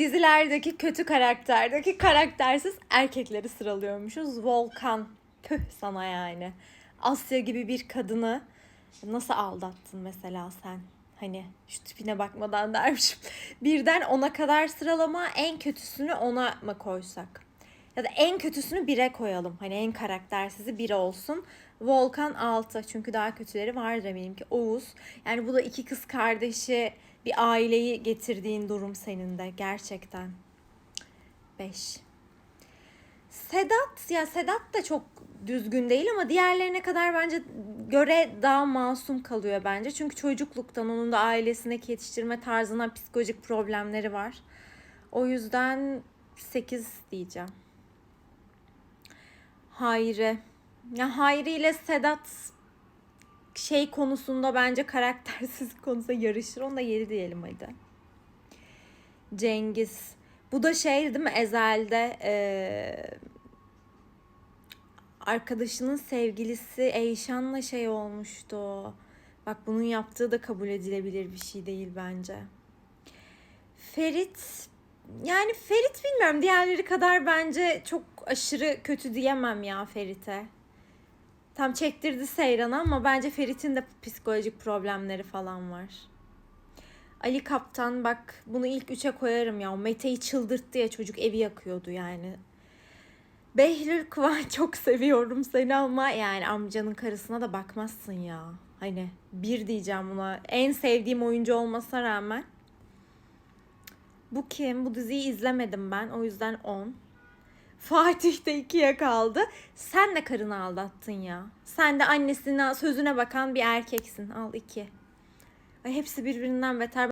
Dizilerdeki kötü karakterdeki karaktersiz erkekleri sıralıyormuşuz. Volkan. Püh sana yani. Asya gibi bir kadını nasıl aldattın mesela sen? Hani şu tipine bakmadan dermişim. Birden ona kadar sıralama en kötüsünü ona mı koysak? Ya da en kötüsünü bire koyalım. Hani en karaktersizi biri olsun. Volkan 6. Çünkü daha kötüleri vardır eminim ki. Oğuz. Yani bu da iki kız kardeşi bir aileyi getirdiğin durum senin de gerçekten. 5. Sedat ya Sedat da çok düzgün değil ama diğerlerine kadar bence göre daha masum kalıyor bence. Çünkü çocukluktan onun da ailesindeki yetiştirme tarzına psikolojik problemleri var. O yüzden 8 diyeceğim. Hayri. Ya Hayri ile Sedat şey konusunda bence karaktersiz konusunda yarışır. Onu da 7 diyelim hadi. Cengiz. Bu da şey değil mi Ezel'de eee, arkadaşının sevgilisi Eyşan'la şey olmuştu. Bak bunun yaptığı da kabul edilebilir bir şey değil bence. Ferit yani Ferit bilmiyorum diğerleri kadar bence çok aşırı kötü diyemem ya Ferit'e. Tam çektirdi Seyran'a ama bence Ferit'in de psikolojik problemleri falan var. Ali Kaptan bak bunu ilk üçe koyarım ya. Mete'yi çıldırttı ya çocuk evi yakıyordu yani. Behlül Kıvanç çok seviyorum seni ama yani amcanın karısına da bakmazsın ya. Hani bir diyeceğim buna. En sevdiğim oyuncu olmasına rağmen. Bu kim? Bu diziyi izlemedim ben. O yüzden 10. Fatih de 2'ye kaldı. Sen de karını aldattın ya. Sen de annesine sözüne bakan bir erkeksin. Al 2. Ay hepsi birbirinden beter.